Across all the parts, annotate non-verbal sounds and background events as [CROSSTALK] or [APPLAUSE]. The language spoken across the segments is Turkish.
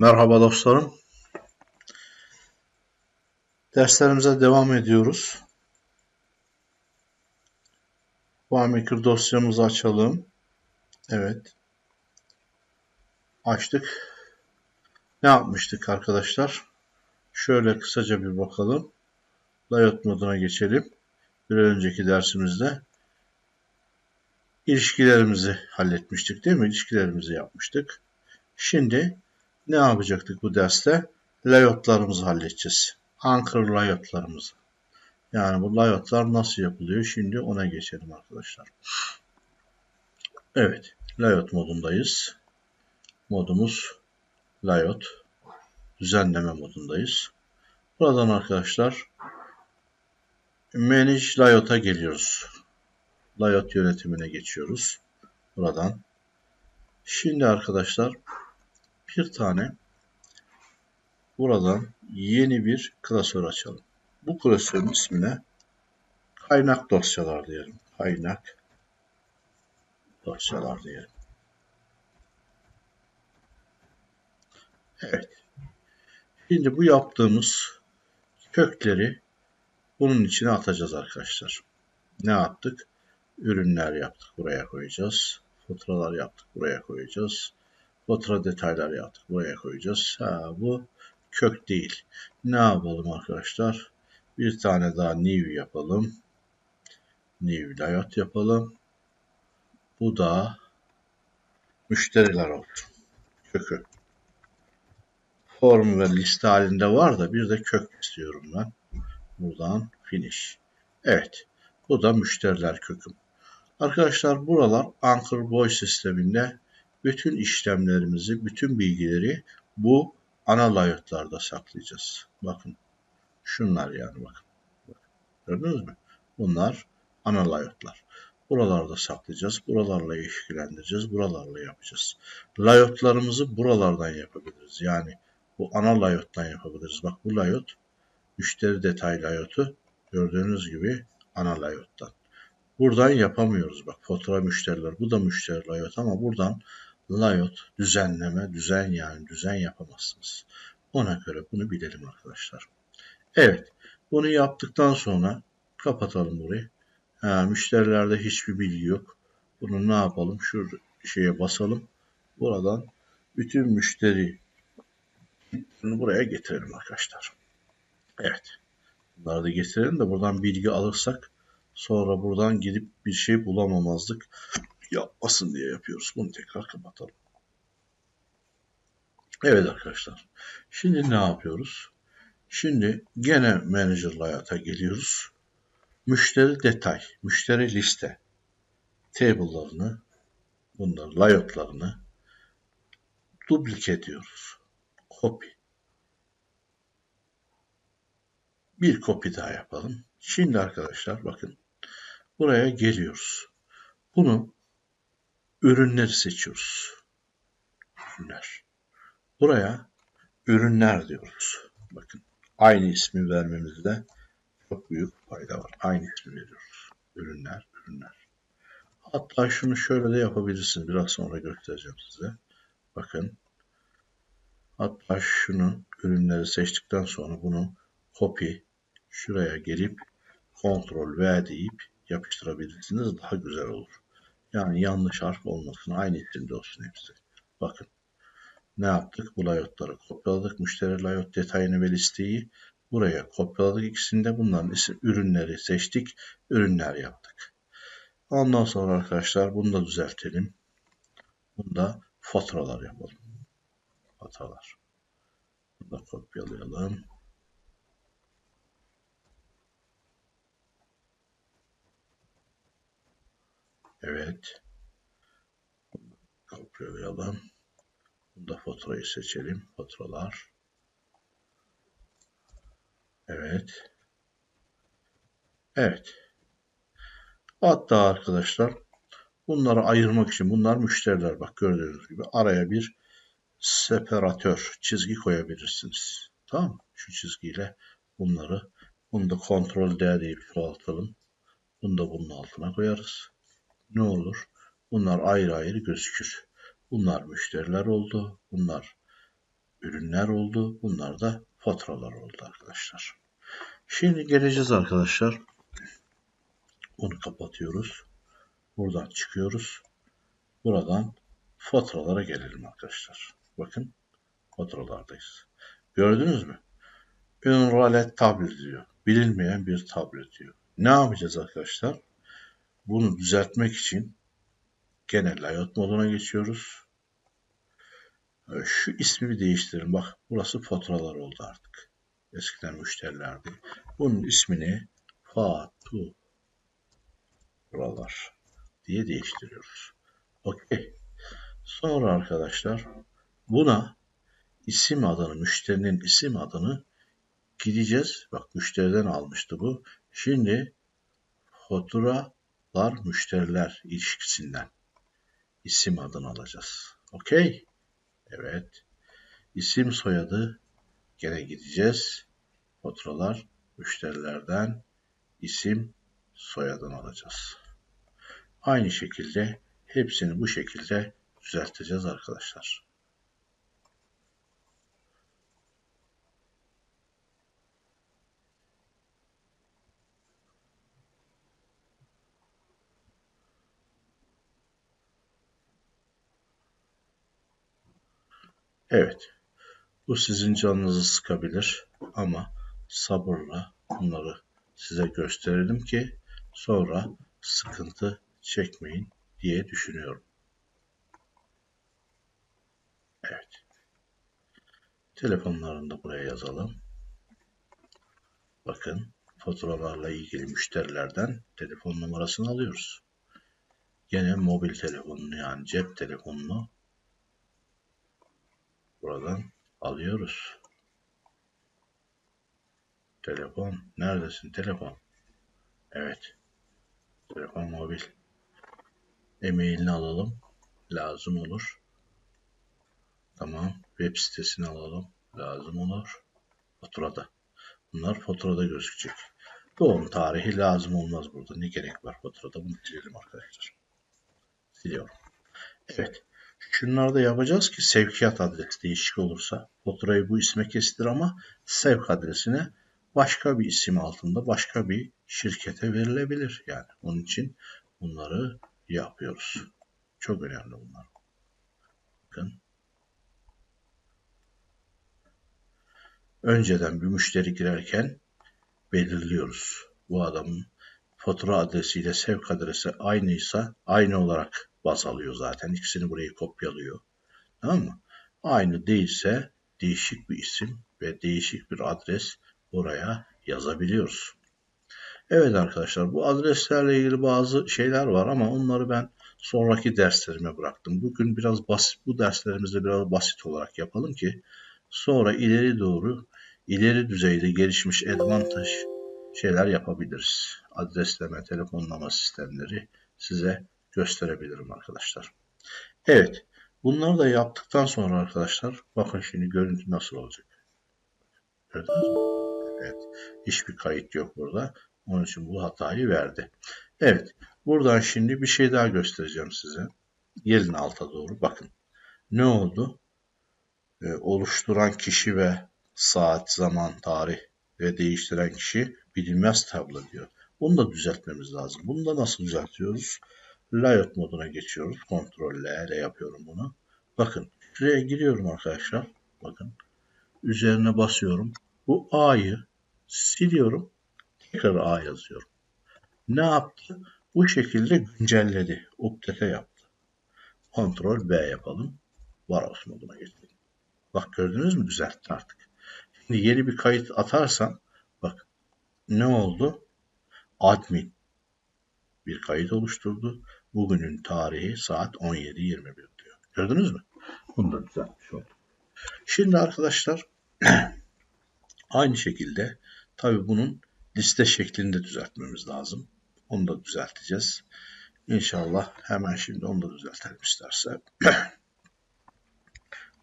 Merhaba dostlarım. Derslerimize devam ediyoruz. FileMaker dosyamızı açalım. Evet. Açtık. Ne yapmıştık arkadaşlar? Şöyle kısaca bir bakalım. Layout moduna geçelim. Bir önceki dersimizde ilişkilerimizi halletmiştik değil mi? İlişkilerimizi yapmıştık. Şimdi ne yapacaktık bu derste? Layoutlarımızı halledeceğiz. Anchor layoutlarımızı. Yani bu layoutlar nasıl yapılıyor? Şimdi ona geçelim arkadaşlar. Evet. Layout modundayız. Modumuz layout. Düzenleme modundayız. Buradan arkadaşlar Manage Layout'a geliyoruz. Layout yönetimine geçiyoruz. Buradan. Şimdi arkadaşlar bir tane buradan yeni bir klasör açalım. Bu klasörün ismine kaynak dosyalar diyelim. Kaynak dosyalar diyelim. Evet. Şimdi bu yaptığımız kökleri bunun içine atacağız arkadaşlar. Ne yaptık? Ürünler yaptık. Buraya koyacağız. Faturalar yaptık. Buraya koyacağız. Fatura detaylar yaptık. Buraya koyacağız. Ha, bu kök değil. Ne yapalım arkadaşlar? Bir tane daha new yapalım. New layout yapalım. Bu da müşteriler olsun. Kökü. Form ve liste halinde var da bir de kök istiyorum ben. Buradan finish. Evet. Bu da müşteriler köküm. Arkadaşlar buralar Anchor Boy sisteminde bütün işlemlerimizi, bütün bilgileri bu ana layoutlarda saklayacağız. Bakın. Şunlar yani bakın. Gördünüz mü? Bunlar ana layoutlar. Buralarda saklayacağız. Buralarla ilişkilendireceğiz. Buralarla yapacağız. Layoutlarımızı buralardan yapabiliriz. Yani bu ana layout'tan yapabiliriz. Bak bu layout müşteri detay layoutu gördüğünüz gibi ana layout'tan. Buradan yapamıyoruz. Bak fatura müşteriler. Bu da müşteri layout ama buradan layout, düzenleme, düzen yani düzen yapamazsınız. Ona göre bunu bilelim arkadaşlar. Evet. Bunu yaptıktan sonra kapatalım burayı. Ha, müşterilerde hiçbir bilgi yok. Bunu ne yapalım? Şu şeye basalım. Buradan bütün müşteri bunu buraya getirelim arkadaşlar. Evet. Bunları da getirelim de buradan bilgi alırsak sonra buradan gidip bir şey bulamamazlık yapmasın diye yapıyoruz. Bunu tekrar kapatalım. Evet arkadaşlar. Şimdi ne yapıyoruz? Şimdi gene Manager Layout'a geliyoruz. Müşteri detay, müşteri liste, table'larını, bunları, layout'larını duplike ediyoruz. Copy. Bir copy daha yapalım. Şimdi arkadaşlar bakın buraya geliyoruz. Bunu ürünleri seçiyoruz. Ürünler. Buraya ürünler diyoruz. Bakın aynı ismi vermemizde çok büyük fayda var. Aynı ismi veriyoruz. Ürünler, ürünler. Hatta şunu şöyle de yapabilirsiniz. Biraz sonra göstereceğim size. Bakın. Hatta şunu ürünleri seçtikten sonra bunu copy şuraya gelip Ctrl V deyip yapıştırabilirsiniz. Daha güzel olur. Yani yanlış harf olmasın. Aynı isimde olsun hepsi. Bakın. Ne yaptık? Bu layoutları kopyaladık. Müşteri layout detayını ve listeyi buraya kopyaladık. İkisinde bunların isim, ürünleri seçtik. Ürünler yaptık. Ondan sonra arkadaşlar bunu da düzeltelim. Bunda faturalar yapalım. Faturalar. Bunu da kopyalayalım. Evet. Kopyalayalım. Bunda faturayı seçelim. Faturalar. Evet. Evet. Hatta arkadaşlar bunları ayırmak için bunlar müşteriler bak gördüğünüz gibi araya bir separatör çizgi koyabilirsiniz. Tamam? Şu çizgiyle bunları bunu da kontrol D deyip çoğaltalım. Bunu da bunun altına koyarız. Ne olur? Bunlar ayrı ayrı gözükür. Bunlar müşteriler oldu. Bunlar ürünler oldu. Bunlar da faturalar oldu arkadaşlar. Şimdi geleceğiz arkadaşlar. Onu kapatıyoruz. Buradan çıkıyoruz. Buradan faturalara gelelim arkadaşlar. Bakın faturalardayız. Gördünüz mü? Unrolled tablet diyor. Bilinmeyen bir tablet diyor. Ne yapacağız arkadaşlar? Bunu düzeltmek için gene layout moduna geçiyoruz. Şu ismi bir değiştirelim. Bak burası faturalar oldu artık. Eskiden müşterilerdi. Bunun ismini faturalar diye değiştiriyoruz. Okey. Sonra arkadaşlar buna isim adını, müşterinin isim adını gideceğiz. Bak müşteriden almıştı bu. Şimdi faturalar müşteriler ilişkisinden isim adını alacağız. Okey. Evet. İsim soyadı gene gideceğiz. Faturalar müşterilerden isim soyadını alacağız. Aynı şekilde hepsini bu şekilde düzelteceğiz arkadaşlar. Evet. Bu sizin canınızı sıkabilir ama sabırla bunları size gösterelim ki sonra sıkıntı çekmeyin diye düşünüyorum. Evet. Telefonlarını da buraya yazalım. Bakın faturalarla ilgili müşterilerden telefon numarasını alıyoruz. Gene mobil telefonunu yani cep telefonunu buradan alıyoruz. Telefon. Neredesin telefon? Evet. Telefon mobil. E-mailini alalım. Lazım olur. Tamam. Web sitesini alalım. Lazım olur. Faturada. Bunlar faturada gözükecek. Doğum tarihi lazım olmaz burada. Ne gerek var faturada? Bunu silelim arkadaşlar. Siliyorum. Evet. Şunları da yapacağız ki sevkiyat adresi değişik olursa faturayı bu isme kestir ama sevk adresine başka bir isim altında başka bir şirkete verilebilir. Yani onun için bunları yapıyoruz. Çok önemli bunlar. Bakın. Önceden bir müşteri girerken belirliyoruz. Bu adamın fatura adresiyle sevk adresi aynıysa aynı olarak baz alıyor zaten. İkisini burayı kopyalıyor. Tamam mı? Aynı değilse değişik bir isim ve değişik bir adres buraya yazabiliyoruz. Evet arkadaşlar bu adreslerle ilgili bazı şeyler var ama onları ben sonraki derslerime bıraktım. Bugün biraz basit bu derslerimizde biraz basit olarak yapalım ki sonra ileri doğru ileri düzeyde gelişmiş advantage şeyler yapabiliriz. Adresleme, telefonlama sistemleri size gösterebilirim arkadaşlar. Evet. Bunları da yaptıktan sonra arkadaşlar bakın şimdi görüntü nasıl olacak. Gördünüz mü? Evet. Hiçbir kayıt yok burada. Onun için bu hatayı verdi. Evet. Buradan şimdi bir şey daha göstereceğim size. Gelin alta doğru bakın. Ne oldu? Ee, oluşturan kişi ve saat, zaman, tarih ve değiştiren kişi bilinmez tablo diyor. Bunu da düzeltmemiz lazım. Bunu da nasıl düzeltiyoruz? Layout moduna geçiyoruz. Ctrl L ile yapıyorum bunu. Bakın şuraya giriyorum arkadaşlar. Bakın. Üzerine basıyorum. Bu A'yı siliyorum. Tekrar A yazıyorum. Ne yaptı? Bu şekilde güncelledi. Update yaptı. Ctrl B yapalım. Varos moduna geçelim. Bak gördünüz mü? Düzeltti artık. Şimdi yeni bir kayıt atarsan bak ne oldu? Admin bir kayıt oluşturdu. Bugünün tarihi saat 17.21 diyor. Gördünüz mü? Bunu da düzeltmiş olduk. Şimdi arkadaşlar [CLEARS THROAT] aynı şekilde tabi bunun liste şeklinde düzeltmemiz lazım. Onu da düzelteceğiz. İnşallah hemen şimdi onu da düzeltelim isterse. [CLEARS THROAT]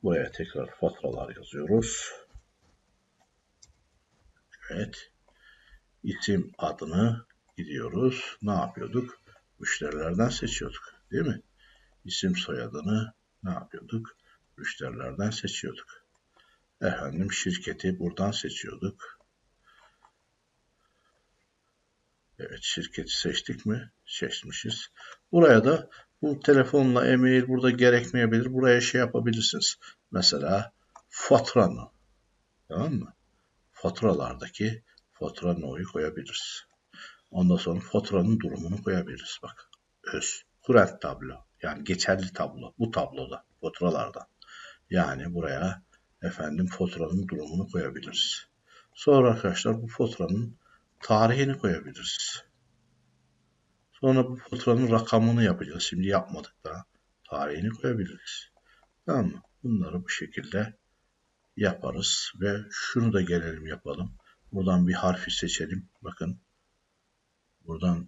Buraya tekrar faturalar yazıyoruz. Evet. İsim adını gidiyoruz. Ne yapıyorduk? Müşterilerden seçiyorduk. Değil mi? İsim soyadını ne yapıyorduk? Müşterilerden seçiyorduk. efendim şirketi buradan seçiyorduk. Evet şirketi seçtik mi? Seçmişiz. Buraya da bu telefonla e-mail burada gerekmeyebilir. Buraya şey yapabilirsiniz. Mesela faturanı. Tamam mı? Faturalardaki fatura no'yu koyabiliriz. Ondan sonra faturanın durumunu koyabiliriz. Bak öz. Kurent tablo. Yani geçerli tablo. Bu tabloda. Faturalarda. Yani buraya efendim faturanın durumunu koyabiliriz. Sonra arkadaşlar bu faturanın tarihini koyabiliriz. Sonra bu faturanın rakamını yapacağız. Şimdi yapmadık da tarihini koyabiliriz. Tamam mı? Bunları bu şekilde yaparız ve şunu da gelelim yapalım. Buradan bir harfi seçelim. Bakın. Buradan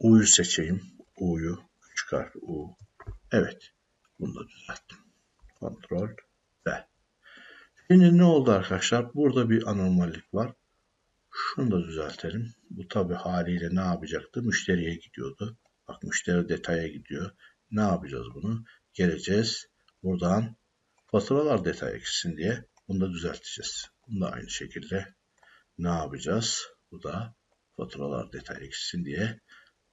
U'yu seçeyim. U'yu. Küçük harfi U. Evet. Bunu da düzelttim. Kontrol V. Şimdi ne oldu arkadaşlar? Burada bir anormallik var. Şunu da düzeltelim. Bu tabi haliyle ne yapacaktı? Müşteriye gidiyordu. Bak müşteri detaya gidiyor. Ne yapacağız bunu? Geleceğiz. Buradan faturalar detaya gitsin diye bunu da düzelteceğiz. Bunu da aynı şekilde ne yapacağız? Bu da faturalar detaya gitsin diye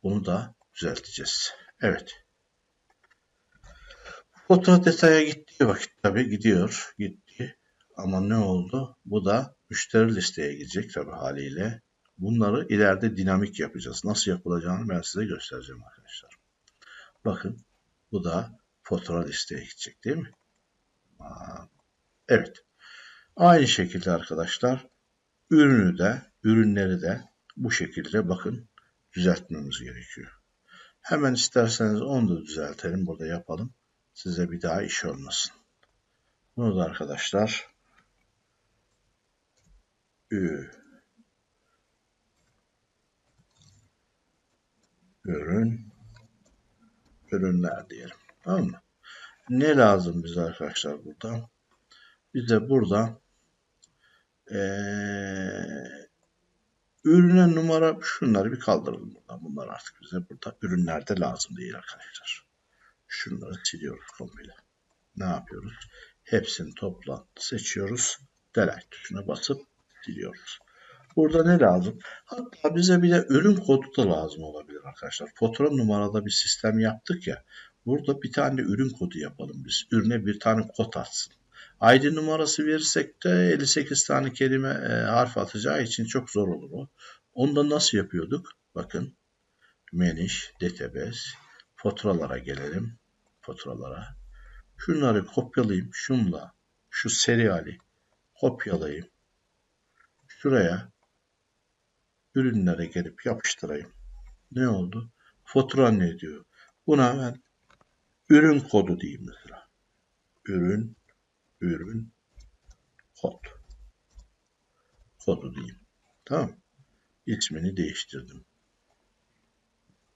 bunu da düzelteceğiz. Evet. Fatura detaya gittiği vakit tabi gidiyor. Gitti. Ama ne oldu? Bu da müşteri listeye gidecek tabi haliyle. Bunları ileride dinamik yapacağız. Nasıl yapılacağını ben size göstereceğim arkadaşlar. Bakın bu da fatura listeye gidecek değil mi? Evet. Aynı şekilde arkadaşlar ürünü de ürünleri de bu şekilde bakın düzeltmemiz gerekiyor. Hemen isterseniz onu da düzeltelim. Burada yapalım. Size bir daha iş olmasın. Bunu da arkadaşlar ü ürün ürünler diyelim. Tamam mı? Ne lazım bize arkadaşlar burada? Bize burada ee, ürüne numara şunları bir kaldıralım buradan. Bunlar artık bize burada ürünlerde lazım değil arkadaşlar. Şunları siliyoruz komple. Ne yapıyoruz? Hepsini topla seçiyoruz. Delete tuşuna basıp siliyoruz. Burada ne lazım? Hatta bize bir de ürün kodu da lazım olabilir arkadaşlar. Fatura numarada bir sistem yaptık ya. Burada bir tane ürün kodu yapalım biz. Ürüne bir tane kod atsın. ID numarası verirsek de 58 tane kelime e, harf atacağı için çok zor olur o. Onu da nasıl yapıyorduk? Bakın. Meniş, database, faturalara gelelim. Faturalara. Şunları kopyalayayım. Şunla şu seriali kopyalayayım. Şuraya ürünlere gelip yapıştırayım. Ne oldu? Fatura ne diyor? Buna ben ürün kodu diyeyim mesela. Ürün, ürün, kod. Kodu diyeyim. Tamam. İsmini değiştirdim.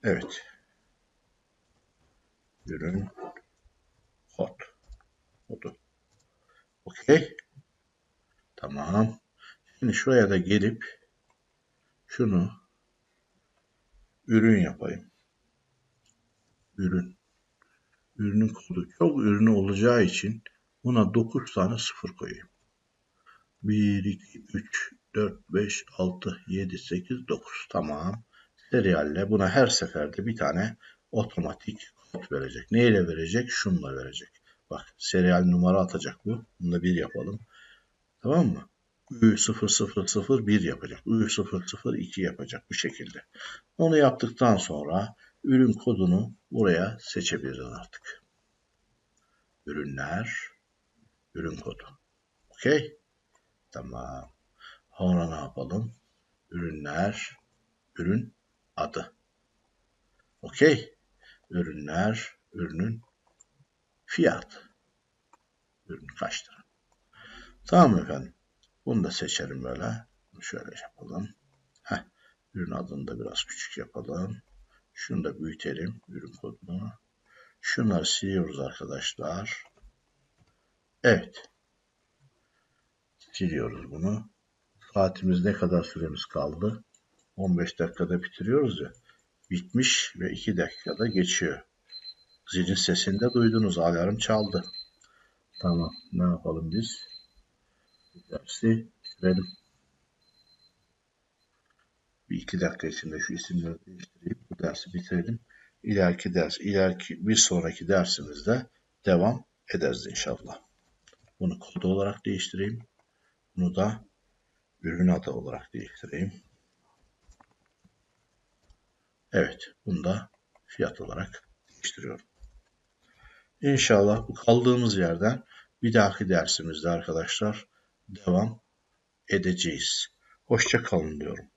Evet. Ürün, kod. Kodu. Okey. Tamam. Şimdi şuraya da gelip şunu ürün yapayım. Ürün. Ürünün kodu çok ürünü olacağı için buna 9 tane sıfır koyayım. 1, 2, 3, 4, 5, 6, 7, 8, 9. Tamam. Serialle buna her seferde bir tane otomatik kod verecek. Neyle verecek? Şunla verecek. Bak serial numara atacak bu. Bunu da bir yapalım. Tamam mı? Ü000 yapacak. Ü002 yapacak bu şekilde. Onu yaptıktan sonra ürün kodunu buraya seçebiliriz artık. Ürünler, ürün kodu. Okey. Tamam. Sonra ne yapalım? Ürünler, ürün adı. Okey. Ürünler, ürünün fiyat. Ürün kaç lira? Tamam efendim. Bunu da seçelim böyle. Şöyle yapalım. Heh. Ürün adını da biraz küçük yapalım. Şunu da büyütelim. Ürün kodunu. Şunları siliyoruz arkadaşlar. Evet. Siliyoruz bunu. Saatimiz ne kadar süremiz kaldı? 15 dakikada bitiriyoruz ya. Bitmiş ve 2 dakikada geçiyor. Zilin sesini de duydunuz. Alarm çaldı. Tamam. Ne yapalım biz? Dersi bitirelim. Bir iki dakika içinde şu isimleri değiştireyim. Bu dersi bitirelim. İleriki ders, ileriki bir sonraki dersimizde devam ederiz inşallah. Bunu kod olarak değiştireyim. Bunu da ürün adı olarak değiştireyim. Evet, bunu da fiyat olarak değiştiriyorum. İnşallah bu kaldığımız yerden bir dahaki dersimizde arkadaşlar devam edeceğiz. Hoşça kalın diyorum.